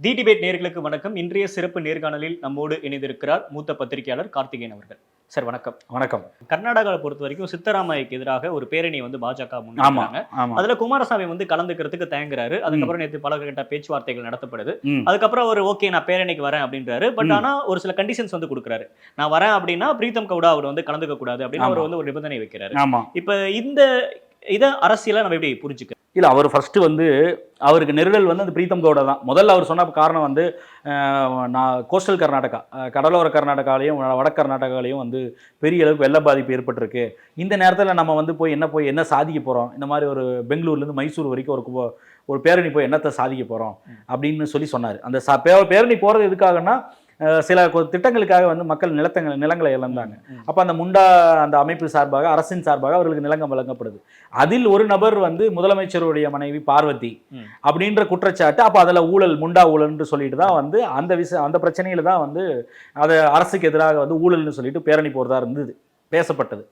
தி debate நேர்களுக்கு வணக்கம். இன்றைய சிறப்பு நேர்காணலில் நம்மோடு இணைந்திருக்கிறார் மூத்த பத்திரிகையாளர் கார்த்திகேயன் அவர்கள். சார் வணக்கம். வணக்கம். கர்நாடகாவை பொறுத்த வரைக்கும் சித்தராமையாக்கு எதிராக ஒரு பேரணி வந்து பாஜக முன்னாங்க அதுல குமாரசாமி வந்து கலந்துக்கிறதுக்கு தயங்குறாரு. அதுக்கப்புறம் நேற்று பல கட்ட பேச்சுவார்த்தைகள் நடத்தப்படுது. அதுக்கப்புறம் அவர் ஓகே நான் பேரணிக்கு வரேன் அப்படின்றாரு. பட். ஆனா ஒரு சில கண்டிஷன்ஸ் வந்து கொடுக்குறாரு. நான் வரேன் அப்படின்னா பிரீத்தம் கவுடா அவர் வந்து கலந்துக்க கூடாது அப்படின்னு அவர். வந்து ஒரு நிபந்தனை வைக்கிறாரு. இப்ப இந்த இத அரசியலை நம்ம எப்படி புரிஞ்சுக்க இல்ல அவர் ஃபர்ஸ்ட் வந்து அவருக்கு நெருடல் வந்து அந்த பிரீத்தம் கவுடா தான். முதல்ல அவர் சொன்ன காரணம் வந்து நான் கோஸ்டல் கர்நாடகா கடலோர கர்நாடகாலையும் வட கர்நாடகாலையும் வந்து பெரிய அளவுக்கு வெள்ள பாதிப்பு ஏற்பட்டிருக்கு. இந்த நேரத்தில் நம்ம வந்து போய் என்ன போய் என்ன சாதிக்க போறோம்? இந்த மாதிரி ஒரு பெங்களூர்லேருந்து மைசூர் வரைக்கும் ஒரு ஒரு பேரணி போய் என்னத்தை சாதிக்க போறோம்? அப்படின்னு சொல்லி சொன்னார். அந்த ச- பே- பேரணி போறது எதுக்காகன்னா சில திட்டங்களுக்காக வந்து மக்கள் நிலத்தங்கள் நிலங்களை இழந்தாங்க. அப்போ அந்த முண்டா அந்த அமைப்பு சார்பாக அரசின் சார்பாக அவர்களுக்கு நிலங்கம் வழங்கப்படுது. அதில் ஒரு நபர் வந்து முதலமைச்சருடைய மனைவி பார்வதி. அப்படின்ற குற்றச்சாட்டு அப்போ அதில் ஊழல் முண்டா ஊழல்னு சொல்லிட்டு தான் வந்து அந்த விஷயம் அந்த பிரச்சனையில தான் வந்து அதை அரசுக்கு எதிராக வந்து ஊழல்னு சொல்லிட்டு பேரணி போகிறதா இருந்தது பேசப்பட்டது.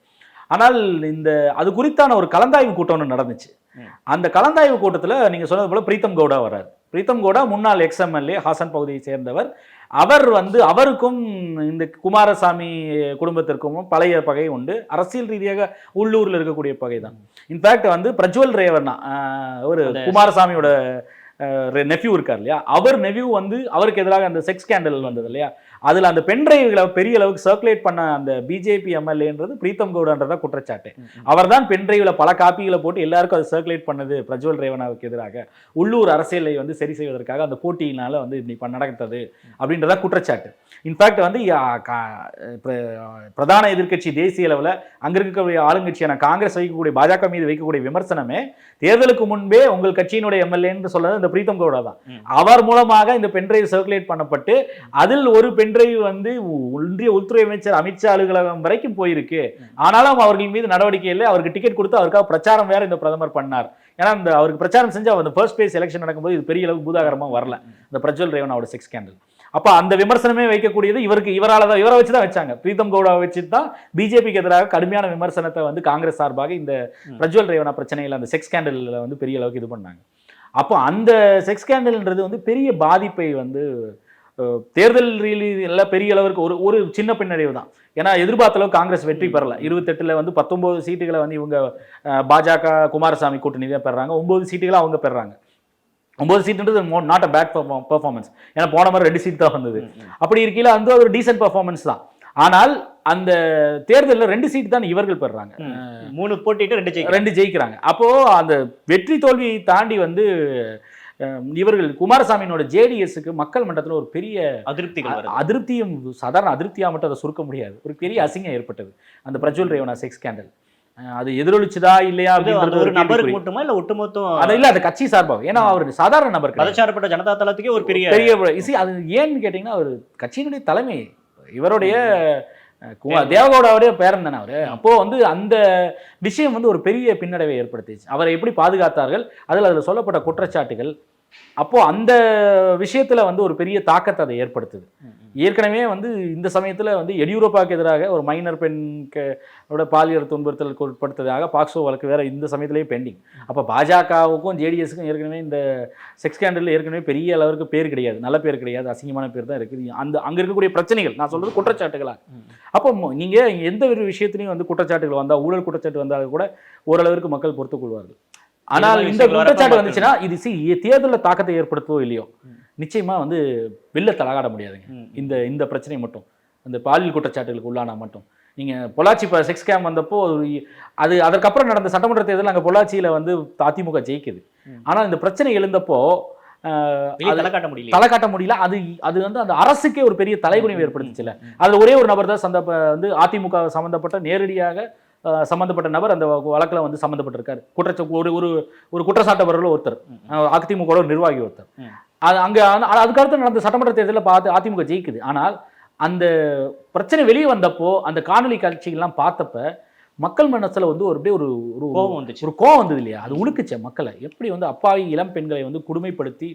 ஆனால் இந்த அது குறித்தான ஒரு கலந்தாய்வு கூட்டம் ஒன்று நடந்துச்சு. அந்த கலந்தாய்வு கூட்டத்தில் நீங்கள் சொன்னது போல பிரீத்தம் கவுடா வர்றாரு. பிரீத்தம் கவுடா முன்னாள் எக்ஸ்எம்எல்ஏ ஹாசன் பகுதியை சேர்ந்தவர். அவர் வந்து அவருக்கும் இந்த குமாரசாமி குடும்பத்திற்கும் பழைய பகை உண்டு. அரசியல் ரீதியாக உள்ளூரில் இருக்கக்கூடிய பகை தான். இன்ஃபேக்ட் வந்து பிரஜ்வல் ஆஹ், ஒரு குமாரசாமியோட நெஃப்யூ இருக்கார் இல்லையா? அவர் நெஃப்யூ வந்து அவருக்கு எதிராக அந்த செக்ஸ் ஸ்கேண்டல் வந்தது இல்லையா? அதில் அந்த பென்ட்ரைவ்களை பெரிய அளவுக்கு சர்க்குலேட் பண்ண அந்த பிஜேபி எம்எல்ஏன்றது பிரீத்தம் கவுடான்றதா குற்றச்சாட்டு. அவர் தான் பென்ட்ரைவ்ல பல காப்பிகளை போட்டு எல்லாருக்கும் அதை சர்க்குலேட் பண்ணது பிரஜ்வல் ரேவனாவுக்கு எதிராக. உள்ளூர் அரசியலை வந்து சரி செய்வதற்காக அந்த போட்டியினால வந்து இப்படி நடந்தது அப்படின்றதா குற்றச்சாட்டு. இன்ஃபேக்ட் வந்து பிரதான எதிர்க்கட்சி தேசிய அளவில் அங்க இருக்கக்கூடிய ஆளுங்கட்சியான காங்கிரஸ் வைக்கக்கூடிய பாஜக மீது வைக்கக்கூடிய விமர்சனமே தேர்தலுக்கு முன்பே உங்கள் கட்சியினுடைய எம்எல்ஏன்னு சொன்னது இந்த பிரீத்தம் கவுடா தான். அவர் மூலமாக இந்த பென்ட்ரைவ் சர்க்குலேட் பண்ணப்பட்டு அதில் ஒரு பென்ட்ரைவ் வந்து ஒன்றிய உள்துறை அமைச்சர் அமித்ஷா அலுவலகம் வரைக்கும் போயிருக்கு. ஆனாலும் அவர்கள் மீது நடவடிக்கை இல்லை. அவருக்கு டிக்கெட் கொடுத்து அவருக்காக பிரச்சாரம் வேற இந்த பிரதமர் பண்ணார். ஏன்னா இந்த அவருக்கு பிரச்சாரம் செஞ்சு அவர் அந்த ஃபர்ஸ்ட் பேஸ் எலெக்ஷன் நடக்கும்போது இது பெரிய அளவுக்கு பூதாகரமா வரல. இந்த பிரஜ்வல் ரேவனாவோட செக்ஸ் ஸ்கேண்டல் அப்ப அந்த விமர்சனமே வைக்கக்கூடியது இவருக்கு இவரால தான் இவரை வச்சு தான் வச்சாங்க. பிரீத்தம் கவுடாவை வச்சு தான் பிஜேபிக்கு எதிராக கடுமையான விமர்சனத்தை வந்து காங்கிரஸ் சார்பாக இந்த. பிரஜ்வல் ரேவனா பிரச்சனையில் அந்த செக்ஸ் ஸ்கேண்டலில் வந்து பெரிய அளவுக்கு இது பண்ணாங்க. அப்போ அந்த செக்ஸ் ஸ்கேண்டல்ன்றது வந்து பெரிய பாதிப்பை வந்து தேர்தல் ரீதியில பெரிய அளவுக்கு ஒரு ஒரு சின்ன பின்னடைவு தான். ஏன்னா எதிர்பார்த்த அளவுக்கு காங்கிரஸ் வெற்றி பெறல. இருபத்தெட்டுல வந்து பத்தொன்பது சீட்டுகளை வந்து இவங்க பாஜக குமாரசாமி கூட்டணி தான் பெறாங்க. ஒன்பது சீட்டுகளை அவங்க பெறாங்க. ஒன்பது சீட்டுன்றது நாட் அ பேட் பெர்ஃபார்மன்ஸ் ஏன்னா போன மாதிரி ரெண்டு சீட் தான் வந்தது. அப்படி இருக்கையில அந்த ஒரு டீசென்ட் பெர்ஃபார்மன்ஸ் தான். ஆனால் அந்த தேர்தலில் ரெண்டு சீட் தான் இவர்கள் பெறாங்க. மூணு போட்டிட்டு ரெண்டு ரெண்டு ஜெயிக்கிறாங்க. அப்போ அந்த வெற்றி தோல்வியை தாண்டி வந்து இவர்கள் குமாரசாமியினோட ஜேடிஎஸ்க்கு மக்கள் மன்றத்தில் ஒரு பெரிய அதிருப்திகள் வருது. அதிருப்தியும் சாதாரண அதிருப்தியா மட்டும் அதை சுருக்க முடியாது. ஒரு பெரிய அசிங்கம் ஏற்பட்டது. அந்த பிரஜ்வல் ரேவனா செக்ஸ் ஸ்கேண்டல் அது எதிரொலிச்சுதா இல்லையா அப்படின்றது ஒரு நபருக்கு. மட்டுமா இல்ல ஒட்டுமொத்தம் அது இல்ல அது கட்சி சார்பாக. ஏன்னா அவர் சாதாரண நபர். மதச்சார்பட்ட ஜனதா தளத்துக்கே ஒரு பெரிய பெரிய இசி அது ஏன்னு கேட்டிங்கன்னா அவர் கட்சியினுடைய தலைமை இவருடைய குமார் தேவகவுடாவுடைய பேரன் தானே அவர்? அப்போ வந்து அந்த விஷயம் வந்து ஒரு பெரிய பின்னடைவை ஏற்படுத்திச்சு. அவரை எப்படி பாதுகாத்தார்கள்? அதில் அதில் சொல்லப்பட்ட குற்றச்சாட்டுகள் அப்போ அந்த விஷயத்துல வந்து ஒரு பெரிய தாக்கத்தை அதை ஏற்படுத்துது. ஏற்கனவே வந்து இந்த சமயத்துல வந்து எடியூரப்பாவுக்கு எதிராக ஒரு மைனர் பெண்ணோட பாலியல் துன்புறுத்தலுக்கு உட்படுத்ததாக பாக்ஸோ வழக்கு வேற இந்த சமயத்திலேயே பெண்டிங் அப்போ பாஜகவுக்கும் ஜேடிஎஸ்க்கும் ஏற்கனவே இந்த செக்ஸ் ஸ்கேண்டலில் ஏற்கனவே பெரிய அளவுக்கு பேர் கிடையாது. நல்ல பேர் கிடையாது. அசிங்கமான பேர் தான் இருக்குது. அந்த அங்க இருக்கக்கூடிய பிரச்சனைகள் நான் சொல்றது குற்றச்சாட்டுகளா? அப்போ நீங்க எந்த ஒரு விஷயத்திலையும் வந்து குற்றச்சாட்டுகள் வந்தா ஊழல் குற்றச்சாட்டு வந்தாலும் கூட ஓரளவிற்கு மக்கள் பொறுத்துக் கொள்வார்கள். ஆனால் இந்த குற்றச்சாட்டு வந்துச்சுன்னா இது சி தேர்தலில் தாக்கத்தை ஏற்படுத்தவோ இல்லையோ? நிச்சயமா வந்து வெளில தலகாட முடியாதுங்க. இந்த இந்த பிரச்சனை மட்டும். அந்த பாலியல் குற்றச்சாட்டுகளுக்கு உள்ளானா மட்டும். நீங்க பொள்ளாச்சி இப்போ செக்ஸ் கேம் வந்தப்போ அது அதற்கப்புறம் நடந்த சட்டமன்ற தேர்தல் அங்கே பொள்ளாச்சியில வந்து அதிமுக ஜெயிக்குது. ஆனால் இந்த பிரச்சனை எழுந்தப்போ காட்ட முடியல தலை காட்ட முடியல. அது அது வந்து அந்த அரசுக்கே ஒரு பெரிய தலைகுனிவு ஏற்படுத்துச்சுல. அதுல ஒரே ஒரு நபர் தான் சந்த வந்து அதிமுக சம்பந்தப்பட்ட நேரடியாக அஹ், சம்பந்தப்பட்ட நபர் அந்த வழக்குல வந்து சம்பந்தப்பட்டிருக்காரு. குற்றச்ச ஒரு ஒரு ஒரு குற்றச்சாட்டவர்கள் ஒருத்தர். அதிமுக நிர்வாகி ஒருத்தர். அது அங்க அதுக்கடுத்து நடந்த சட்டமன்ற தேர்தலில் பார்த்து அதிமுக ஜெயிக்குது. ஆனால் அந்த பிரச்சனை வெளியே வந்தப்போ அந்த காணொலி காட்சிகள்லாம் பார்த்தப்ப மக்கள் மனசுல வந்து ஒரு அப்படியே ஒரு ஒரு கோபம் வந்துச்சு. ஒரு கோவம் வந்தது இல்லையா? அது உழுக்குச்ச மக்களை. எப்படி வந்து அப்பாவி இளம் பெண்களை வந்து கொடுமைப்படுத்தி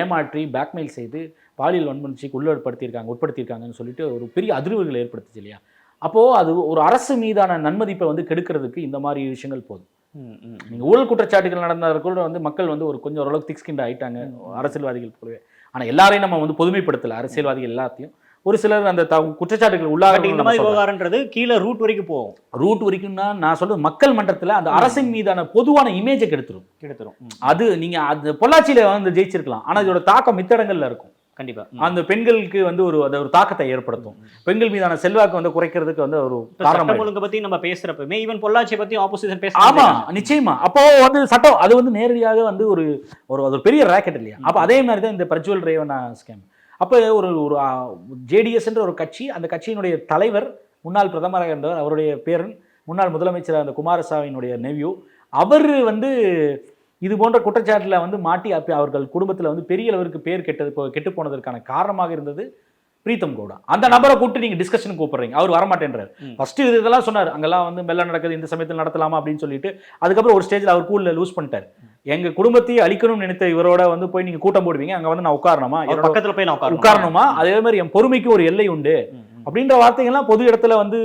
ஏமாற்றி பேக்மெயில் செய்து பாலியல் வன்மனுச்சிக்கு உள்ளப்படுத்தியிருக்காங்க உட்படுத்தியிருக்காங்கன்னு சொல்லிட்டு ஒரு பெரிய அதிர்வுகளை ஏற்படுத்துச்சு இல்லையா? அப்போ அது ஒரு அரசு மீதான நன்மதிப்பை வந்து கெடுக்கிறதுக்கு இந்த மாதிரி விஷயங்கள் போதும். ம், ம், ம். நீங்க ஊழல் குற்றச்சாட்டுகள் நடந்தால் கூட வந்து மக்கள் வந்து ஒரு கொஞ்சம் ஓரளவுக்கு திக் ஸ்கிண்ட் ஆயிட்டாங்க அரசியல்வாதிகள் போலவே. ஆனா எல்லாரையும் நம்ம வந்து பொதுமைப்படுத்தல. அரசியல்வாதிகள் எல்லாத்தையும். ஒரு சிலர் அந்த த- குற்றச்சாட்டுகள் உள்ளாக இந்த மாதிரி விவகாரன்றது கீழே ரூட் வரைக்கும் போகும். ரூட் வரைக்கும்னா நான் சொல்றது மக்கள் மன்றத்துல அந்த அரசின் மீதான பொதுவான இமேஜை கெடுத்துரும். கெடுத்துரும். அது நீங்க அது பொள்ளாச்சியில வந்து ஜெயிச்சிருக்கலாம். ஆனா இதோட தாக்கம் மித்த இடங்கள்ல இருக்கும். கண்டிப்பா. அந்த பெண்களுக்கு வந்து ஒரு அது ஒரு தாக்கத்தை ஏற்படுத்தும். பெண்கள் மீதான செல்வாக்கு வந்து குறைக்கிறதுக்கு வந்து ஒரு காரணம் ஒழுங்கு பத்தி நம்ம பேசுறப்பமே ஈவன் பொள்ளாச்சி பத்தி ஆப்போசிஷன் பேச ஆமா நிச்சயமா. அப்போ வந்து சட்டம் அது வந்து நேரடியாக வந்து ஒரு ஒரு ஒரு பெரிய ராக்கெட் இல்லையா? அப்ப அதே மாதிரி தான் இந்த பிரஜ்வல் ரேவனா ஸ்கேம் அப்போ ஒரு ஒரு ஜேடிஎஸ்ன்ற ஒரு கட்சி அந்த கட்சியினுடைய தலைவர் முன்னாள் பிரதமராக இருந்தவர் அவருடைய பேரன் முன்னாள் முதலமைச்சர் அந்த குமாரசாமியினுடைய நெவ்யூ அவர் வந்து இது போன்ற குற்றச்சாட்டில் வந்து மாட்டி அப்ப அவர்கள் குடும்பத்தில் வந்து பெரிய அளவிற்கு பேர் கெட்டது கெட்டு போனதற்கான காரணமாக இருந்தது பிரீத்தம் கவுடா. அந்த நபரை கூப்பிட்டு நீங்க டிஸ்கஷன் கூப்பிடுறீங்க. அவர் வரமாட்டேன்றார். ஃபர்ஸ்ட் இது இதெல்லாம் சொன்னார். அங்கெல்லாம் வந்து மெல்ல நடக்குது இந்த சமயத்தில் நடத்தலாமா அப்படின்னு சொல்லிட்டு அதுக்கப்புறம் ஒரு ஸ்டேஜில் அவர் கூல்ல லூஸ் பண்ணிட்டார். எங்க குடும்பத்தையே அழிக்கணும்னு நினைத்த இவரோட வந்து போய் நீங்க கூட்டம் போடுவீங்க அங்க வந்து நான் உட்காரணுமா? என்னோட பக்கத்துல போய் நான் உட்காரணும். அதே மாதிரி என் பொறுமைக்கு ஒரு எல்லை உண்டு. அப்படின்ற வார்த்தைகள்லாம் பொது இடத்துல வந்து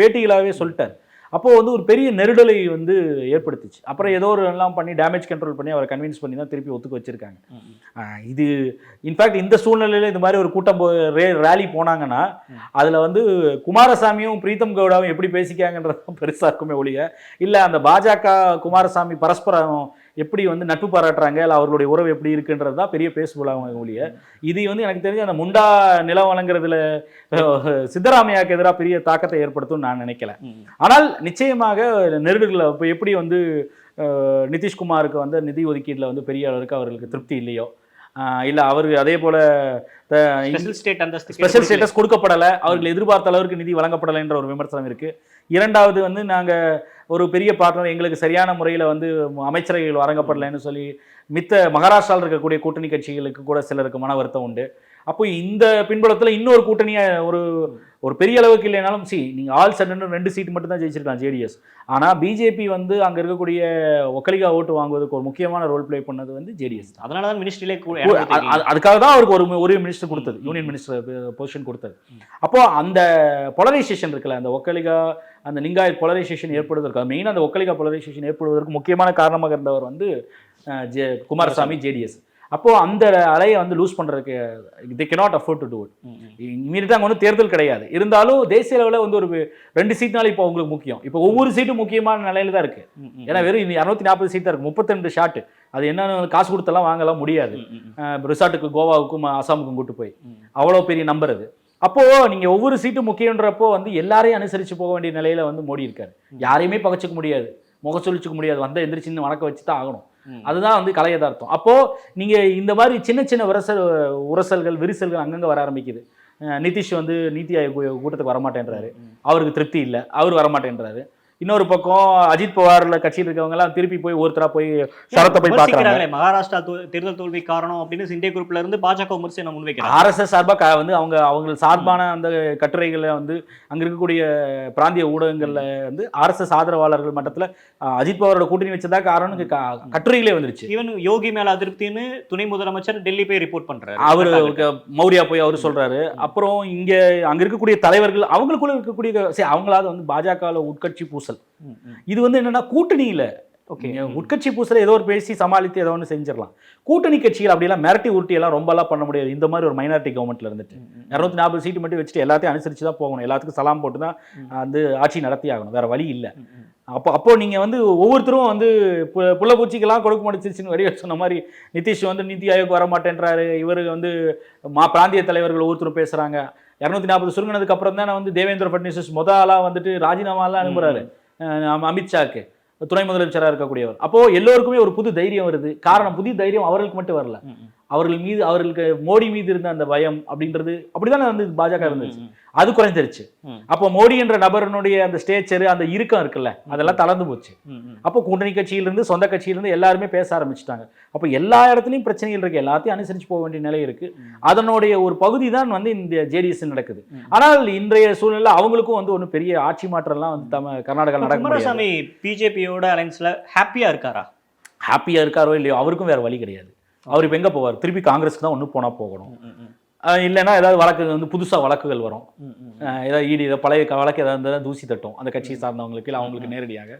பேட்டிகளாவே சொல்லிட்டார். அப்போது வந்து ஒரு பெரிய நெருடலை வந்து ஏற்படுத்திச்சு. அப்புறம் ஏதோ ஒரு எல்லாம் பண்ணி டேமேஜ் கண்ட்ரோல் பண்ணி அவரை கன்வின்ஸ் பண்ணி தான் திருப்பி ஒத்துக்க வச்சிருக்காங்க. இது இன்ஃபேக்ட் இந்த சூழ்நிலையில இந்த மாதிரி ஒரு கூட்டம் போ- ரே ரேலி போனாங்கன்னா அதில் வந்து குமாரசாமியும் பிரீத்தம் கவுடாவும் எப்படி பேசிக்காங்கன்றது பெருசாக இருக்குமே ஒழிய. இல்லை அந்த பாஜக குமாரசாமி பரஸ்பரம் எப்படி வந்து நட்பு பாராட்டுறாங்க இல்ல அவர்களுடைய உறவு எப்படி இருக்குன்றது தான் பெரிய பேசுபொருளாக ஒழிய இது வந்து எனக்கு தெரிஞ்சு அந்த முண்டா நிலம் வழங்குறதுல சித்தராமையாக்கு எதிராக பெரிய தாக்கத்தை ஏற்படுத்தும்னு நான் நினைக்கல. ஆனால் நிச்சயமாக நெருடுகளை இப்போ எப்படி வந்து நிதிஷ்குமாருக்கு வந்து நிதி ஒதுக்கீட்டில் வந்து பெரிய அளவுக்கு அவர்களுக்கு திருப்தி இல்லையோ இல்ல அவருக்கு அதே போல ஸ்பெஷல் ஸ்டேட் ஸ்பெஷல் ஸ்டேட்டஸ் கொடுக்கப்படல. அவர்கள் எதிர்பார்த்த அளவுக்கு நிதி வழங்கப்படலை என்ற ஒரு விமர்சனம் இருக்கு. இரண்டாவது வந்து நாங்க ஒரு பெரிய பார்ட்னர் எங்களுக்கு சரியான முறையில் வந்து அமைச்சரவைகள் வழங்கப்படலைன்னு சொல்லி மித்த மகாராஷ்டிராவில் இருக்கக்கூடிய கூட்டணி கட்சிகளுக்கு கூட சிலருக்கு மன வருத்தம் உண்டு. அப்போ இந்த பின்புலத்தில் இன்னொரு கூட்டணியை ஒரு ஒரு பெரிய அளவுக்கு இல்லைனாலும் சி நீங்கள் ஆல் சடன் ரெண்டு சீட் மட்டும் தான் ஜெயிச்சிருக்காங்க ஜேடிஎஸ் ஆனால் பிஜேபி வந்து அங்கே இருக்கக்கூடிய ஒக்கலிகா ஓட்டு வாங்குவதற்கு ஒரு முக்கியமான ரோல் ப்ளே பண்ணது வந்து ஜேடிஎஸ் அதனாலதான் மினிஸ்ட்ரியிலே அது- அது- அதுக்காக தான் அவருக்கு ஒரு ஒரு மினிஸ்டர் கொடுத்தது யூனியன் மினிஸ்டர் பொசிஷன் கொடுத்தது. அப்போ அந்த பொலரைசேஷன் இருக்குல்ல அந்த ஒக்கலிகா அந்த லிங்காயத் பொலரைசேஷன் ஏற்படுவதற்கு மெயின் அந்த ஒக்கலிகா பொலரைசேஷன் ஏற்படுவதற்கு முக்கியமான காரணமாக இருந்தவர் வந்து ஜெ குமாரசாமி ஜேடிஎஸ் அப்போ அந்த அலையை வந்து லூஸ் பண்றதுக்கு தே cannot afford to do it. இமீடியட்டாக அங்கே வந்து தேர்தல் கிடையாது. இருந்தாலும் தேசிய அளவில் வந்து ஒரு ரெண்டு சீட்னாலும் இப்போ உங்களுக்கு முக்கியம். இப்போ ஒவ்வொரு சீட்டும் முக்கியமான நிலையில தான் இருக்கு. ஏன்னா வெறும் இரநூத்தி நாற்பது சீட் தான் இருக்கு. முப்பத்திரெண்டு ஷாட் அது என்னன்னு காசு கொடுத்தெல்லாம் வாங்கலாம் முடியாது. ரிசார்ட்டுக்கு கோவாவுக்கும் அசாமுக்கும் கூட்டு போய். அவ்வளோ பெரிய நம்பர் அது. அப்போ நீங்க ஒவ்வொரு சீட்டும் முக்கியன்றப்போ வந்து எல்லாரையும் அனுசரிச்சு போக வேண்டிய நிலையில வந்து மோடி இருக்காரு. யாரையுமே பகச்சிக்க முடியாது. முகச்சொலிச்சுக்க முடியாது. வந்த எந்திரிச்சின்னு வணக்க வச்சு தான் ஆகணும். அதுதான் வந்து கலை யதார்த்தம். அப்போ நீங்க இந்த மாதிரி சின்ன சின்ன உரசல் உரசல்கள் விரிசல்கள் அங்கங்க வர ஆரம்பிக்குது. அஹ் நிதிஷ் வந்து நீத்தி ஆயோக் கூட்டத்துக்கு வரமாட்டேன்றாரு. அவருக்கு திருப்தி இல்லை. அவர் வரமாட்டேன்றாரு. இன்னொரு பக்கம் அஜித் பவார்ல கட்சியில் இருக்கவங்க எல்லாம் திருப்பி போய் ஒருத்தரா போய் சரத்தை போய் பாக்குறாங்க விமர்சிக்கிறாங்களே மகாராஷ்டிரா தேர்தல் தோல்வி காரணம் அப்படின்னு சிண்டே குரூப்ல இருந்து பாஜக விமர்சனம் முன்வைக்கிறாங்க. ஆர்எஸ்எஸ் சார்பா வந்து அவங்க அவங்க சார்பான அந்த கட்டுரைகளை வந்து அங்க இருக்கக்கூடிய பிராந்திய ஊடகங்கள்ல வந்து ஆர்எஸ்எஸ் ஆதரவாளர்கள் மட்டத்துல அஜித் பவாரோட கூட்டணி வச்சதா காரணம் கட்டுரைகளே வந்துருச்சு. ஈவன் யோகி மேல அதிருப்தின்னு துணை முதலமைச்சர் டெல்லி போய் ரிப்போர்ட் பண்றாரு. அவரு மௌரியா போய் அவர் சொல்றாரு. அப்புறம் இங்க அங்க இருக்கக்கூடிய தலைவர்கள் அவங்களுக்குள்ள இருக்கக்கூடிய அவங்களாவது வந்து பாஜகவில் உட்கட்சி பூசல். இது வந்து என்னன்னா கூட்டணியில ஓகே. உட்கட்சி பூசல ஏதோ ஒரு பேசி சமாளித்து ஏதோ ஒன்று செஞ்சிடலாம். கூட்டணி கட்சிகள் அப்படியெல்லாம் மிரட்டி உருட்டி எல்லாம் ரொம்பலாம் பண்ண முடியாது. இந்த மாதிரி ஒரு மைனாரிட்டி கவர்மெண்ட்ல இருந்துட்டு. இரநூத்தி நாற்பது சீட்டு மட்டும் வச்சுட்டு எல்லாத்தையும் அனுசரிச்சு தான் போகணும். எல்லாத்துக்கும் சலாம் போட்டு தான் வந்து ஆட்சி நடத்தி ஆகணும். வேற வழி இல்லை. அப்போ அப்போ நீங்க வந்து ஒவ்வொருத்தரும் வந்து பு- புள்ள பூச்சிக்கெல்லாம் கொடுக்க முடிச்சிருச்சுன்னு வடிவ சொன்ன மாதிரி நிதிஷ் வந்து நிதி ஆயோக் வர மாட்டேன்றாரு இவரு வந்து மா பிராந்திய தலைவர்கள் ஒவ்வொருத்தரும் பேசுறாங்க. இரநூத்தி நாற்பது சுருங்கினதுக்கு அப்புறம் தானே வந்து தேவேந்திர ஃபட்னவிஸ் முத ஆளா வந்துட்டு ராஜினாமாலாம் அனுப்புறாரு. அமித்ஷாக்கு துணை முதலமைச்சராக இருக்கக்கூடியவர். அப்போ எல்லோருக்குமே ஒரு புது தைரியம் வருது. காரணம் புதிய தைரியம் அவர்களுக்கு மட்டும் வரல. அவர்கள் மீது அவர்களுக்கு மோடி மீது இருந்த அந்த பயம் அப்படின்றது அப்படிதானே வந்து பாஜக இருந்துச்சு. அது குறைஞ்சிருச்சு. அப்போ மோடி என்ற நபரனுடைய அந்த ஸ்டேச்சர் அந்த இறுக்கம் இருக்குல்ல அதெல்லாம் தளர்ந்து போச்சு. அப்போ கூட்டணி கட்சியிலிருந்து சொந்த கட்சியிலிருந்து எல்லாருமே பேச ஆரம்பிச்சிட்டாங்க. அப்போ எல்லா இடத்துலையும் பிரச்சனைகள் இருக்கு. எல்லாத்தையும் அனுசரிச்சு போக வேண்டிய நிலை இருக்கு. அதனுடைய ஒரு பகுதி தான் வந்து இந்த ஜேடிஎஸ் நடக்குது. ஆனால் இன்றைய சூழ்நிலை அவங்களுக்கும் வந்து ஒன்றும் பெரிய ஆட்சி மாற்றம்லாம் வந்து தம கர்நாடகா நடக்க முடியாது. குமாரசாமி பிஜேபியோட அலைன்ஸ்ல ஹாப்பியா இருக்காரா? ஹாப்பியா இருக்காரோ இல்லையோ அவருக்கும் வேற வழி கிடையாது. அவர் இப்போ எங்க போவார்? திருப்பி காங்கிரஸ்க்கு தான் ஒன்று போனா போகணும். இல்லைன்னா ஏதாவது வழக்கு வந்து புதுசா வழக்குகள் வரும். ஏதாவது ஈடி பழைய வழக்கு ஏதாவது இருந்தால் தூசி தட்டும். அந்த கட்சியை சார்ந்தவங்களுக்கு இல்லை அவங்களுக்கு நேரடியாக.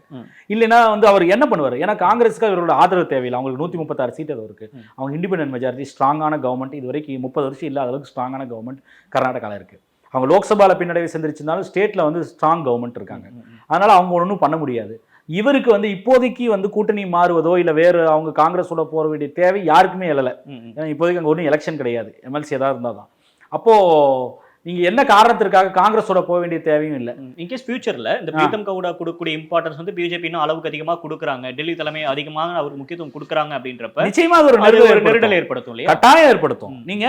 இல்லைன்னா வந்து அவர் என்ன பண்ணுவார்? ஏன்னா காங்கிரஸுக்கு அவரோட ஆதரவு தேவையில்லை. அவங்களுக்கு நூற்றி முப்பத்தாறு சீட் அது இருக்கு ம். அவங்க இண்டிபெண்டன்ட் மெஜாரிட்டி ஸ்ட்ராங்கான கவர்மெண்ட் இது வரைக்கும் முப்பது வருஷம் இல்லாத அளவுக்கு ஸ்ட்ராங்கான கவர்மெண்ட் கர்நாடகாவில் இருக்கு. அவங்க லோக்சபாவில் பின்னடைவு செஞ்சிருச்சிருந்தாலும் ஸ்டேட்டில் வந்து ஸ்ட்ராங் கவர்மெண்ட் இருக்காங்க. அதனால அவங்க ஒன்றும் பண்ண முடியாது. இவருக்கு வந்து இப்போதைக்கு வந்து கூட்டணி மாறுவதோ இல்லை வேறு அவங்க காங்கிரஸோட போக வேண்டிய தேவை யாருக்குமே எழலை. ஏன்னா இப்போதைக்கு அங்கே ஒன்றும் எலெக்ஷன் கிடையாது. எம்எல்சி ஏதாவது இருந்தால் தான். அப்போது நீங்கள் என்ன காரணத்திற்காக காங்கிரஸோட போக வேண்டிய தேவையும் இல்லை. இன்கேஸ் ஃபியூச்சர்ல இந்த ஆ. பிரீத்தம் கவுடா கொடுக்கக்கூடிய இம்பார்ட்டன்ஸ் வந்து பிஜேபி இன்னும் அளவுக்கு அதிகமா கொடுக்குறாங்க. டெல்லி தலைமை அதிகமாக அவர் முக்கியத்துவம் கொடுக்குறாங்க அப்படின்றப்ப நிச்சயமா அது ஒரு நெருடல் ஏற்படுத்தும். இல்லையா? கட்டாயம் ஏற்படுத்தும். நீங்க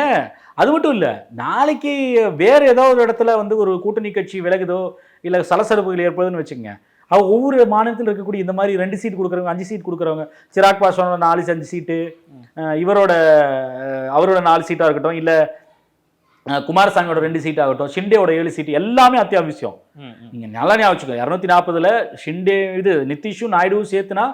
அது மட்டும் இல்ல நாளைக்கு வேற ஏதோ ஒரு இடத்துல வந்து ஒரு கூட்டணி கட்சி விலகுதோ இல்ல சலசலப்புகள் ஏற்படுதுன்னு வச்சுக்கோங்க. அவ ஒவ்வொரு மாநிலத்தில் இருக்கக்கூடிய இந்த மாதிரி ரெண்டு சீட் கொடுக்குறவங்க அஞ்சு சீட் கொடுக்குறவங்க சிராக் பாஸ்வானோட நாலு அஞ்சு சீட்டு இவரோட அவரோட நாலு சீட்டா இருக்கட்டும் இல்ல குமாரசாமியோட ரெண்டு சீட் ஆகட்டும் ஷிண்டேவோட ஏழு சீட் எல்லாமே அத்தியாவசியம். நீங்க நல்லா ஞாபகம் வச்சுக்கோ இரநூத்தி நாற்பதுல ஷிண்டே இது நிதிஷும் நாயுடுவும் சேர்த்துனா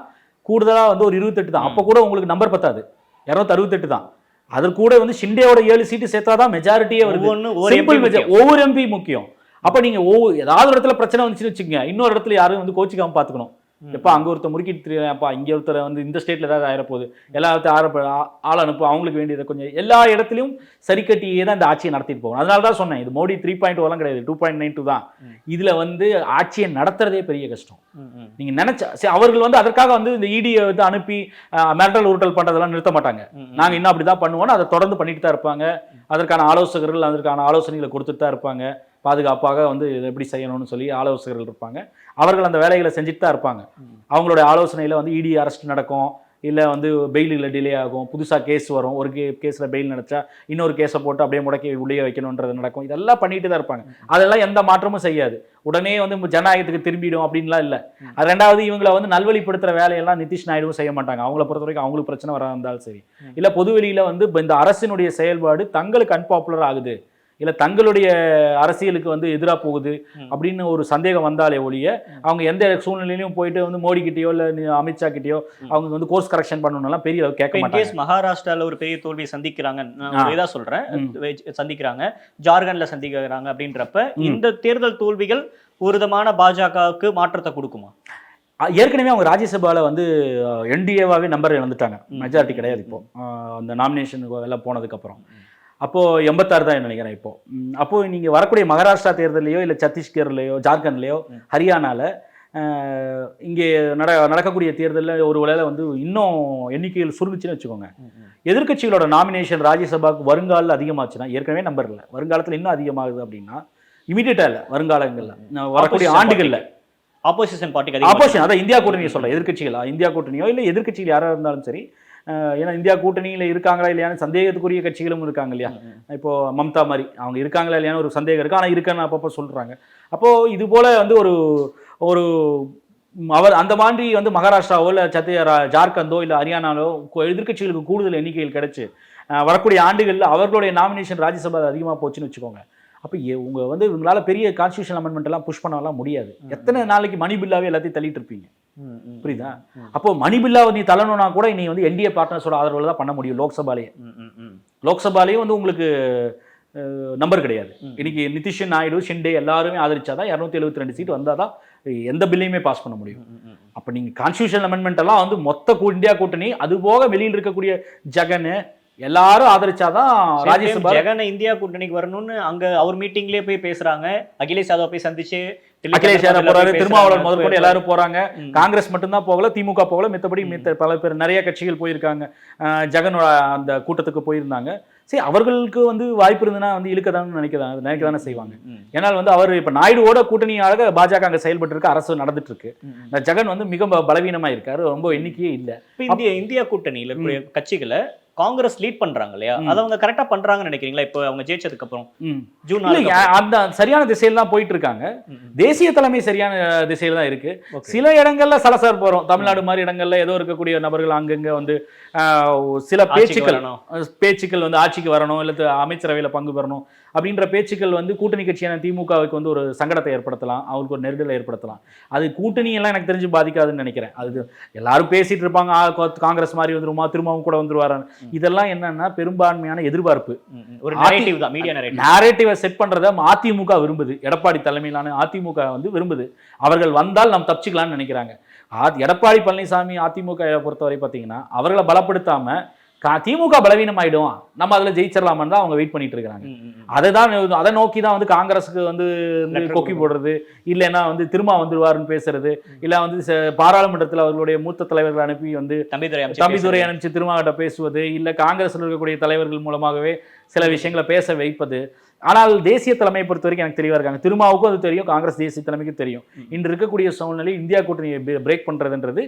கூடுதலா வந்து ஒரு இருபத்தெட்டு தான். அப்போ கூட உங்களுக்கு நம்பர் பத்தாது. இரநூத்தி அறுபத்தெட்டு தான். அது கூட வந்து ஷிண்டேவோட ஏழு சீட்டு சேர்த்தாதான் மெஜாரிட்டியே வருது. ஒவ்வொரு எம்பி முக்கியம். அப்ப நீங்க ஒவ்வொரு ஏதாவது இடத்துல பிரச்சனை வந்துச்சுன்னு வச்சுக்கோங்க. இன்னொரு இடத்துல யாரும் வந்து கோச்சிக்காம பாத்துக்கணும். ம். எப்பா அங்க ஒருத்தர் முறுக்கிட்டு தெரியாப்பா இங்க ஒருத்தர் வந்து இந்த ஸ்டேட்ல ஏதாவது ஆயிரப்போகுது. எல்லாத்தையும் ஆரப்ப ஆ- ஆள் அனுப்பு அவங்களுக்கு வேண்டியதை கொஞ்சம் எல்லா இடத்துலையும் சரி கட்டியே தான் இந்த ஆட்சியை நடத்திட்டு போகணும். அதனால தான் சொன்னேன் இது மோடி த்ரீ பாயிண்ட் ஓலாம் கிடையாது டூ பாயிண்ட் நைன் டூ தான். இதுல வந்து ஆட்சியை நடத்துறதே பெரிய கஷ்டம். ம், ம். நீங்க நினைச்ச சரி, அவர்கள் வந்து அதற்காக வந்து இந்த இடியை வந்து அனுப்பி மிரட்டல் உருட்டல் பண்றதெல்லாம் நிறுத்த மாட்டாங்க. ம், ம். நாங்க இன்னும் அப்படிதான் பண்ணுவோம் அதை தொடர்ந்து பண்ணிட்டு தான் இருப்பாங்க. அதற்கான ஆலோசகர்கள் அதற்கான ஆலோசனைகளை கொடுத்துட்டு தான் இருப்பாங்க. பாதுகாப்பாக வந்து இதை எப்படி செய்யணும்னு சொல்லி ஆலோசகர்கள் இருப்பாங்க. அவர்கள் அந்த வேலைகளை செஞ்சுட்டு தான் இருப்பாங்க. ம். அவங்களுடைய ஆலோசனையில் வந்து இடி அரெஸ்ட் நடக்கும். இல்லை வந்து பெயிலில் டிலே ஆகும். புதுசாக கேஸ் வரும். ஒரு கே கேஸில் பெயில் நினச்சா இன்னொரு கேஸை போட்டு அப்படியே முடக்கி உள்ளே வைக்கணுன்றது நடக்கும். இதெல்லாம் பண்ணிட்டு தான் இருப்பாங்க. அதெல்லாம் எந்த மாற்றமும் செய்யாது. உடனே வந்து ஜனநாயகத்துக்கு திரும்பிடும் அப்படின்லாம் இல்லை. அது ரெண்டாவது இவங்களை வந்து நல்வழிப்படுத்துற வேலையெல்லாம் நிதிஷ் நாயுடுவும் செய்ய மாட்டாங்க. அவங்கள பொறுத்த வரைக்கும் அவங்களுக்கு பிரச்சனை வர இருந்தாலும் சரி. இல்ல பொதுவெளியில வந்து இந்த அரசினுடைய செயல்பாடு தங்களுக்கு அன்பாப்புலர் ஆகுது. இல்ல தங்களுடைய அரசியலுக்கு வந்து எதிரா போகுது. அப்படின்னு ஒரு சந்தேகம் வந்தாலே ஒழிய. அவங்க எந்த சூழ்நிலையிலும் போயிட்டு வந்து மோடி கிட்டயோ இல்ல அமித்ஷா கிட்டயோ. அவங்க வந்து கோர்ஸ் கரெக்ஷன் பண்ணணும்லாம் பெரிய அளவு கேட்க மாட்டாங்க மகாராஷ்டிரால ஒரு பெரிய தோல்வியை சந்திக்கிறாங்க நான் ஆ. ஒரு இதா சொல்றேன் ம். வெ- சந்திக்கிறாங்க ஜார்க்கண்ட்ல சந்திக்கிறாங்க அப்படின்றப்ப. இந்த தேர்தல் தோல்விகள் ஒரு விதமான பாஜகவுக்கு மாற்றத்தை கொடுக்குமா ஏற்கனவே அவங்க ராஜ்யசபால வந்து என்டிஏவாவே நம்பர் இழந்துட்டாங்க. மெஜாரிட்டி கிடையாது இப்போ அந்த நாமினேஷன் எல்லாம் போனதுக்கு அப்புறம் அப்போ எண்பத்தாறு தான் நினைக்கிறேன் இப்போ. ம், அப்போ நீங்க வரக்கூடிய மகாராஷ்டிரா தேர்தலையோ இல்ல சத்தீஸ்கர்லயோ ஜார்க்கண்ட்லயோ அஹ், இங்கே நட நடக்கக்கூடிய தேர்தலில் ஒரு வேளை வந்து இன்னும் எண்ணிக்கைகள் சுருங்குச்சுன்னு வச்சுக்கோங்க. எதிர்க்கட்சிகளோட நாமினேஷன் ராஜ்யசபாக்கு வருங்காலில் அதிகமாச்சுன்னா ஏற்கனவே நம்பர் இல்லை வருங்காலத்தில் இன்னும் அதிகமாகுது அப்படின்னா இமீடியட்டாக இல்லை வருங்காலங்களில் வரக்கூடிய ஆண்டுகளில். ஆப்போசிஷன் பார்ட்டிக்கு ஆப்போசிஷன் அதான் இந்தியா கூட்டணியை சொல்றேன் எதிர்க்கட்சிகளா இந்தியா கூட்டணியோ இல்லை எதிர்க்கட்சிகள் யாராக இருந்தாலும் சரி ஏன்னா இந்தியா கூட்டணியில் இருக்காங்களா இல்லையான்னு சந்தேகத்துக்குரிய கட்சிகளும் இருக்காங்க இல்லையா? இப்போ மம்தா மாதிரி. அவங்க இருக்காங்களா இல்லையான்னு ஒரு சந்தேகம் இருக்கு. ஆனால் இருக்கான்னு அப்பப்போ சொல்றாங்க. அப்போ இது போல வந்து ஒரு ஒரு அவர் அந்த மாதிரி வந்து மகாராஷ்டிராவோ இல்லை சத்திய ஜார்க்கண்டோ இல்லை ஹரியானாலோ கு- எதிர்க்கட்சிகளுக்கு கூடுதல் எண்ணிக்கைகள் கிடைச்சு வரக்கூடிய ஆண்டுகளில் அவர்களுடைய நாமினேஷன் ராஜ்யசபா அதிகமாக போச்சுன்னு வச்சுக்கோங்க. அப்போ உங்க வந்து இவங்களால பெரிய கான்ஸ்டியூஷன் அமெண்ட்மெண்ட் எல்லாம் புஷ் பண்ணலாம் முடியாது. எத்தனை நாளைக்கு மணி பில்லாவே எல்லாத்தையும் தள்ளிட்டு இருப்பீங்க? புரியுதா? அப்போ மணி பில்லாவை நீ தள்ளணும்னா கூட நீ வந்து என்டிஏ பார்ட்னர்ஸோட ஆதரவுல தான் பண்ண முடியும் லோக்சபாலேயே. லோக்சபாலேயும் வந்து உங்களுக்கு நம்பர் கிடையாது. இன்னைக்கு நிதிஷ் நாயுடு ஷிண்டே எல்லாருமே ஆதரிச்சாதான் இரநூத்தி எழுபத்தி ரெண்டு சீட் வந்தாதான் எந்த பில்லையுமே பாஸ் பண்ண முடியும். அப்போ நீங்க கான்ஸ்டியூஷன் அமெண்ட்மெண்ட் எல்லாம் வந்து மொத்த இந்தியா கூட்டணி அது போக வெளியில் இருக்கக்கூடிய ஜெகன் எல்லாரும் ஆதரிச்சாதான் ராஜ்யசபா ஜெகன் இந்தியா கூட்டணிக்கு வரணும்னு அங்க அவர் மீட்டிங்லயே போய் பேசுறாங்க. அகிலேஷ் யாதவ் போய் சந்திச்சு அகிலேஷ் யாதவ் போறாரு. திருமாவளவன் பேசுறாங்க. முதற்கொண்டு எல்லாரும் போறாங்க. காங்கிரஸ் மட்டும்தான் போகல திமுக போகல மித்தபடி. மித்த பல பேர் நிறைய கட்சிகள் போயிருக்காங்க. ஜெகனோட அந்த கூட்டத்துக்கு போயிருந்தாங்க. சரி அவர்களுக்கு வந்து வாய்ப்பு இருந்ததுன்னா வந்து இழுக்கதான்னு நினைக்கதான் நினைக்க தானே செய்வாங்க. ஏன்னால் வந்து அவர் இப்ப நாயுடுவோட கூட்டணியாக பாஜக அங்க செயல்பட்டு இருக்கு அரசு நடந்துட்டு இருக்கு ஜெகன் வந்து மிக பலவீனமா இருக்காரு ரொம்ப எண்ணிக்கையே இல்ல. இந்திய இந்தியா கூட்டணியில கட்சிகளை காங்கிரஸ் லீட் பண்றாங்க இல்லையா. அதை அவங்க கரெக்டா பண்றாங்கன்னு நினைக்கிறீங்களா? இப்போ அவங்க ஜெயிச்சதுக்கு அப்புறம். ஜூன் அந்த சரியான திசையில தான் போயிட்டு இருக்காங்க. தேசிய தலைமை சரியான திசையில தான் இருக்கு. சில இடங்கள்ல சலசலப்பு வரும் தமிழ்நாடு மாதிரி இடங்கள்ல ஏதோ இருக்கக்கூடிய நபர்கள் அங்கங்க வந்து சில பேச்சுக்கள் பேச்சுக்கள் வந்து ஆட்சிக்கு வரணும் இல்லை அமைச்சரவையில் பங்கு பெறணும் அப்படின்ற பேச்சுக்கள் வந்து கூட்டணி கட்சியான திமுகவுக்கு வந்து ஒரு சங்கடத்தை ஏற்படுத்தலாம். அவருக்கு ஒரு நெருடலை ஏற்படுத்தலாம். அது கூட்டணி எல்லாம் எனக்கு தெரிஞ்சு பாதிக்காதுன்னு நினைக்கிறேன். அது எல்லாரும் பேசிட்டு இருப்பாங்க. காங்கிரஸ் மாதிரி வந்துருமா? திரும்பவும் கூட வந்துருவாரு இதெல்லாம் என்னன்னா பெரும்பான்மையான எதிர்பார்ப்பு. ஒரு நரேட்டிவ் தான் மீடியா நரேட்டிவ் செட் பண்றத அதிமுக விரும்புது. எடப்பாடி தலைமையிலான அதிமுக வந்து விரும்புது. அவர்கள் வந்தால் நாம் தப்பிச்சுக்கலாம்னு நினைக்கிறாங்க. எடப்பாடி பழனிசாமி அதிமுக பொறுத்தவரை பார்த்தீங்கன்னா அவர்களை பலப்படுத்தாம திமுக பலவீனம் ஆயிடும் நம்ம அதுல ஜெயிச்சிடலாமான்னு தான் அவங்க வெயிட் பண்ணிட்டு இருக்காங்க. அதை தான் அதை நோக்கி தான் வந்து காங்கிரஸுக்கு வந்து கொக்கி. போடுறது. இல்லைன்னா வந்து திரும்ப வந்துருவாருன்னு பேசுறது. இல்ல வந்து பாராளுமன்றத்தில் அவர்களுடைய மூத்த தலைவர்கள் அனுப்பி வந்து தம்பிதுரை. அனுப்பிச்சு திருமாவட்ட பேசுவது. இல்ல காங்கிரஸ்ல இருக்கக்கூடிய தலைவர்கள் மூலமாகவே சில விஷயங்களை பேச வைப்பது. ஆனால் தேசிய தலைமையை பொறுத்த வரைக்கும் எனக்கு தெளிவா இருக்காங்க. திருமாவுக்கும் அது தெரியும் காங்கிரஸ் தேசிய தலைமைக்கும் தெரியும். இன்று இருக்கக்கூடிய சூழ்நிலை இந்தியா கூட்டணியை பிரேக் பண்றதுன்றது.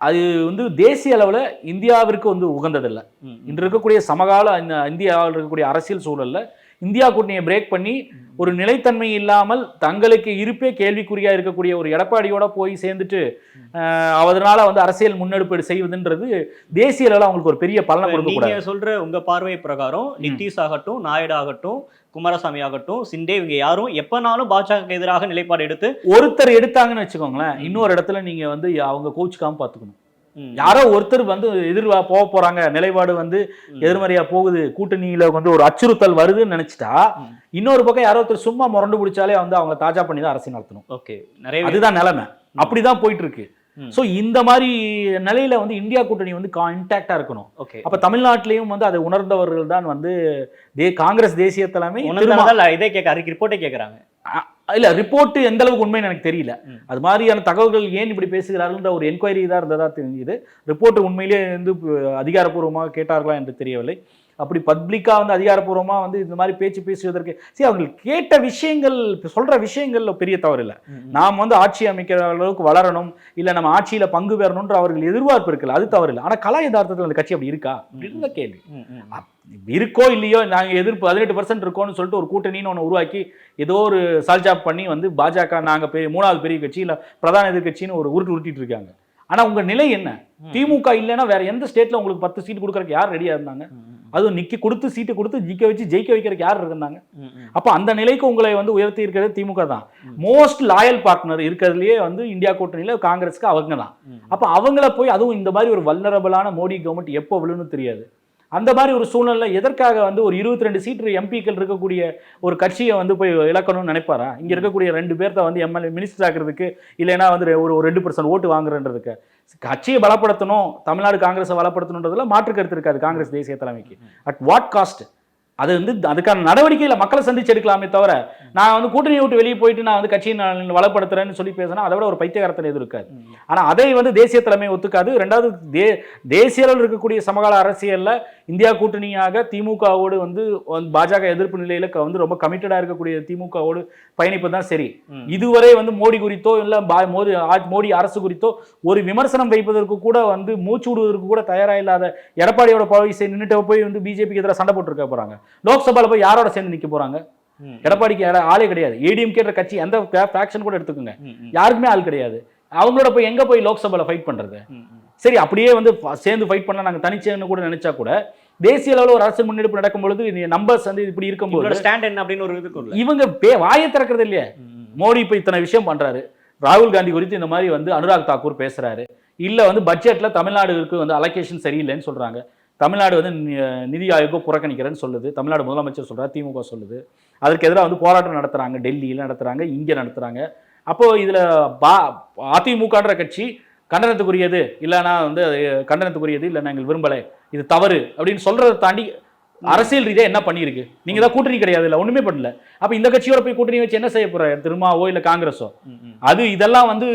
அது வந்து தேசிய அளவுல இந்தியாவிற்கு வந்து உகந்ததில்லை. இன்று இருக்கக்கூடிய சமகால இந்த இந்தியாவில் இருக்கக்கூடிய அரசியல் சூழல்ல இந்தியா கூட்டணியை பிரேக் பண்ணி ஒரு நிலைத்தன்மை இல்லாமல் தங்களுக்கு இருப்பே கேள்விக்குறியா இருக்கக்கூடிய ஒரு எடப்பாடியோட போய் சேர்ந்துட்டு அஹ், அதனால வந்து அரசியல் முன்னெடுப்பு செய்வதுன்றது தேசிய அளவில் அவங்களுக்கு ஒரு பெரிய பலனை கொடுக்க சொல்ற உங்க பார்வை பிரகாரம் நிதிஷ் ஆகட்டும் நாயுடு ஆகட்டும் குமாரசாமி ஆகட்டும் சிண்டே இவங்க யாரும் எப்பனாலும் பாஜக எதிராக நிலைப்பாடு எடுத்து ஒருத்தர் எடுத்தாங்கன்னு வச்சுக்கோங்களேன் இன்னொரு இடத்துல நீங்க வந்து அவங்க கோச்சுக்காம பாத்துக்கணும் யாரோ ஒருத்தர் வந்து எதிர்வா போக போறாங்க நிலைப்பாடு வந்து எதிர்மறையா போகுது கூட்டணியில வந்து ஒரு அச்சுறுத்தல் வருதுன்னு நினைச்சிட்டா. இன்னொரு பக்கம் யாரோ ஒருத்தர் சும்மா முரண்டு பிடிச்சாலே வந்து அவங்க தாஜா பண்ணி தான் அரசியல் நடத்தணும். ஓகே நிறைய அதுதான் நிலைமை. அப்படிதான் போயிட்டு இருக்கு. சோ இந்த மாதிரி நிலையில வந்து இந்தியா கூட்டணி வந்து இன்டாக்டா இருக்கணும். ஓகே அப்ப தமிழ்நாட்டிலையும் வந்து அதை உணர்ந்தவர்கள் தான் வந்து தே காங்கிரஸ் தேசிய தலைமை இதே கேட்க அறிக்கை ரிப்போர்ட்டே கேட்கறாங்க. இல்ல ரிப்போர்ட் எந்த அளவுக்கு உண்மைன்னு எனக்கு தெரியல. அது மாதிரியான தகவல்கள் ஏன் இப்படி பேசுகிறார்கள்ன்ற ஒரு என்கொயரி தான் இருந்ததா தெரிஞ்சுது ரிப்போர்ட் உண்மையிலேயே வந்து அதிகாரப்பூர்வமாக கேட்டார்களா என்று தெரியவில்லை. அப்படி பப்ளிக்கா வந்து அதிகாரப்பூர்வமா வந்து இந்த மாதிரி பேச்சு பேசுவதற்கு சரி அவர்கள் கேட்ட விஷயங்கள் சொல்ற விஷயங்கள்ல பெரிய தவறு இல்லை. நாம் வந்து ஆட்சி அமைக்கிற அளவுக்கு வளரணும் இல்ல நம்ம ஆட்சியில பங்கு பெறணும்ன்ற அவர்கள் எதிர்பார்ப்பு இருக்குல்ல அது தவறு இல்லை. ஆனா கலா யதார்த்தத்தில் அந்த கட்சி அப்படி இருக்கா? அப்படின்னு கேள்வி. இருக்கோ இல்லையோ நாங்க எதிர்ப்பு பதினெட்டு பர்சன்ட் இருக்கோம்னு சொல்லிட்டு ஒரு கூட்டணின்னு ஒன்று உருவாக்கி ஏதோ ஒரு சால்ஜாப் பண்ணி வந்து பாஜக நாங்க பெரிய மூணாவது பெரிய கட்சி இல்ல பிரதான எதிர்க்கட்சின்னு ஒரு உருட்டு உருட்டிட்டு இருக்காங்க. ஆனா உங்க நிலை என்ன. திமுக இல்லைன்னா வேற எந்த ஸ்டேட்ல உங்களுக்கு பத்து சீட் கொடுக்கறதுக்கு யார் ரெடியா இருந்தாங்க. அதுவும் நிக்க கொடுத்து சீட்டு கொடுத்து ஜிக்க வச்சு ஜெயிக்க வைக்கிறதுக்கு யார் இருந்தாங்க. அப்ப அந்த நிலைக்கு உங்களை வந்து உயர்த்தி இருக்கிறது திமுக தான். மோஸ்ட் லாயல் பார்ட்னர் இருக்கிறதுலயே வந்து இந்தியா கூட்டணியில காங்கிரஸ்க்கு அவங்க தான். அப்ப அவங்கள போய் அதுவும் இந்த மாதிரி ஒரு வல்னரபிளான மோடி கவர்மெண்ட் எப்போ விழுன்னு தெரியாது அந்த மாதிரி ஒரு சூழ்நிலை எதற்காக வந்து ஒரு இருபத்தி ரெண்டு சீட்டு எம்பிக்கள் இருக்கக்கூடிய ஒரு கட்சியை வந்து போய் இழக்கணும்னு நினைப்பாரா? இங்க இருக்கக்கூடிய ரெண்டு பேர்த்த வந்து எம்எல்ஏ மினிஸ்டர் ஆக்குறதுக்கு இல்லைன்னா வந்து ஒரு ஒரு ரெண்டு பர்சன்ட் ஓட்டு வாங்குறன்றதுக்கு. கட்சியை பலப்படுத்தணும் தமிழ்நாடு காங்கிரஸை பலப்படுத்தணுன்றதுல மாற்று கருத்து இருக்காது காங்கிரஸ் தேசிய தலைமைக்கு. அட் வாட் காஸ்ட் அது வந்து அதுக்கான நடவடிக்கையில மக்களை சந்திச்சு எடுக்கலாமே தவிர நான் வந்து கூட்டணியை விட்டு வெளியே போயிட்டு நான் வந்து கட்சியை நான் வளப்படுத்துறேன்னு சொல்லி பேசினா அதை விட ஒரு பைத்தியகாரத்தில் எதுவும் இருக்காது ம். ஆனா அதை வந்து தேசிய தலைமை ஒத்துக்காது ரெண்டாவது தே தேசிய அளவில் இருக்கக்கூடிய சமகால அரசியல்ல இந்தியா கூட்டணியாக திமுகவோடு வந்து பாஜக எதிர்ப்பு நிலையில வந்து ரொம்ப கமிட்டடா இருக்கக்கூடிய திமுகவோடு பயணிப்பு தான் சரி. இதுவரை வந்து மோடி குறித்தோ இல்ல மோடி மோடி அரசு குறித்தோ ஒரு விமர்சனம் வைப்பதற்கு கூட வந்து மூச்சு விடுவதற்கு கூட தயாரா இல்லாத எடப்பாடியோட பாலிசி நின்னுட்டு போய் வந்து பிஜேபிக்கு எதிராக சண்டை போட்டுருக்க போறாங்க லோக்சபால போய் யாரோட சேர்ந்து நிக்க போறாங்க. எடப்பாடிக்கு ஆளே கிடையாது. ஏடிஎம் கேட்ட கட்சி எந்த ஃபேக்ஷன் கூட எடுத்துக்கோங்க. யாருக்குமே ஆள் கிடையாது. அவங்களோட போய் எங்க போய் லோக்சபால ஃபைட் பண்றது. சரி அப்படியே வந்து சேர்ந்து ஃபைட் பண்ண நாங்க தனிச்சேன்னு கூட நினைச்சா கூட தேசிய அளவில் ஒரு அரசு முன்னெடுப்பு நடக்கும் பொழுது நம்பர்ஸ் வந்து இப்படி இருக்கும்போது ஸ்டாண்ட் என்ன அப்படின்னு ஒரு இல்ல இவங்க பே- வாயை திறக்கிறது இல்லையே. மோடி இப்போ இத்தனை விஷயம் பண்றாரு. ராகுல் காந்தி குறித்து இந்த மாதிரி வந்து அனுராக் தாக்கூர் பேசுறாரு. இல்ல வந்து பட்ஜெட்ல தமிழ்நாடுக்கு வந்து அலோகேஷன் சரியில்லைன்னு சொல்றாங்க. தமிழ்நாடு வந்து நிதி ஆயோகம் புறக்கணிக்கிறேன்னு சொல்லுது. தமிழ்நாடு முதலமைச்சர் சொல்றாரு திமுக சொல்லுது. அதற்கு எதிராக வந்து போராட்டம் நடத்துறாங்க டெல்லியில நடத்துறாங்க இங்க நடத்துறாங்க. அப்போ இதுல பா அதிமுகன்ற கட்சி கண்டனத்துக்குரியது இல்லைன்னா வந்து கண்டனத்துக்குரியது இல்லை நாங்கள் விரும்பலை இது தவறு அப்படின்னு சொல்றதை தாண்டி அரசியல் ரீதியா என்ன பண்ணியிருக்கு? நீங்க தான் கூட்டணி கிடையாது இல்ல ஒண்ணுமே பண்ணல. அப்ப இந்த கட்சியோட போய் கூட்டணி வச்சு என்ன செய்ய போற திருமாவோ இல்ல காங்கிரஸோ. அது இதெல்லாம் வந்து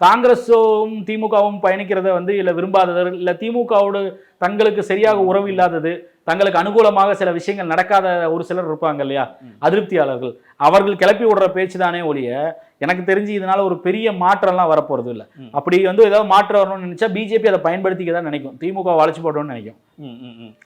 காங்கிரஸும் திமுகவும் பயணிக்கிறத வந்து இல்ல விரும்பாதது இல்ல திமுகவோடு தங்களுக்கு சரியாக உறவு இல்லாதது தங்களுக்கு அனுகூலமாக சில விஷயங்கள் நடக்காத ஒரு சிலர் இருப்பாங்க இல்லையா. அதிருப்தியாளர்கள் அவர்கள் கிளப்பி விடுற பேச்சு தானே ஒழிய எனக்கு தெரிஞ்சு இதனால ஒரு பெரிய மாற்றம்லாம் வரப்போறது இல்ல. அப்படி வந்து ஏதாவது மாற்றம் வரணும்னு நினைச்சா பிஜேபி அதை பயன்படுத்திக்க தான் நினைக்கும். திமுக வளைச்சு போடணும்னு நினைக்கும்.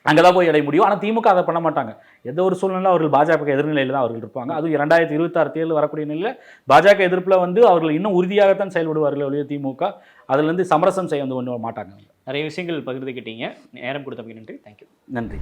அங்கதான் போய் அடைய முடியும். ஆனா திமுக அதை பண்ண மாட்டாங்க. எந்த ஒரு சூழ்நிலை அவர்கள் பாஜக எதிர்நிலையில தான் அவர்கள் இருப்பாங்க. அதுவும் இரண்டாயிரத்தி இருபத்தாறு தேர்தல் வரக்கூடிய நிலையில பாஜக எதிர்ப்புல வந்து அவர்கள் இன்னும் உறுதியாகத்தான் செயல்படுவார்கள் ஒழிய திமுக அதுல இருந்து சமரசம் செய்ய வந்து ஒன்றும் மாட்டாங்க. நிறைய விஷயங்கள் பகிர்ந்துக்கிட்டீங்க நேரம் கொடுத்தமைக்கு நன்றி. தேங்க்யூ நன்றி.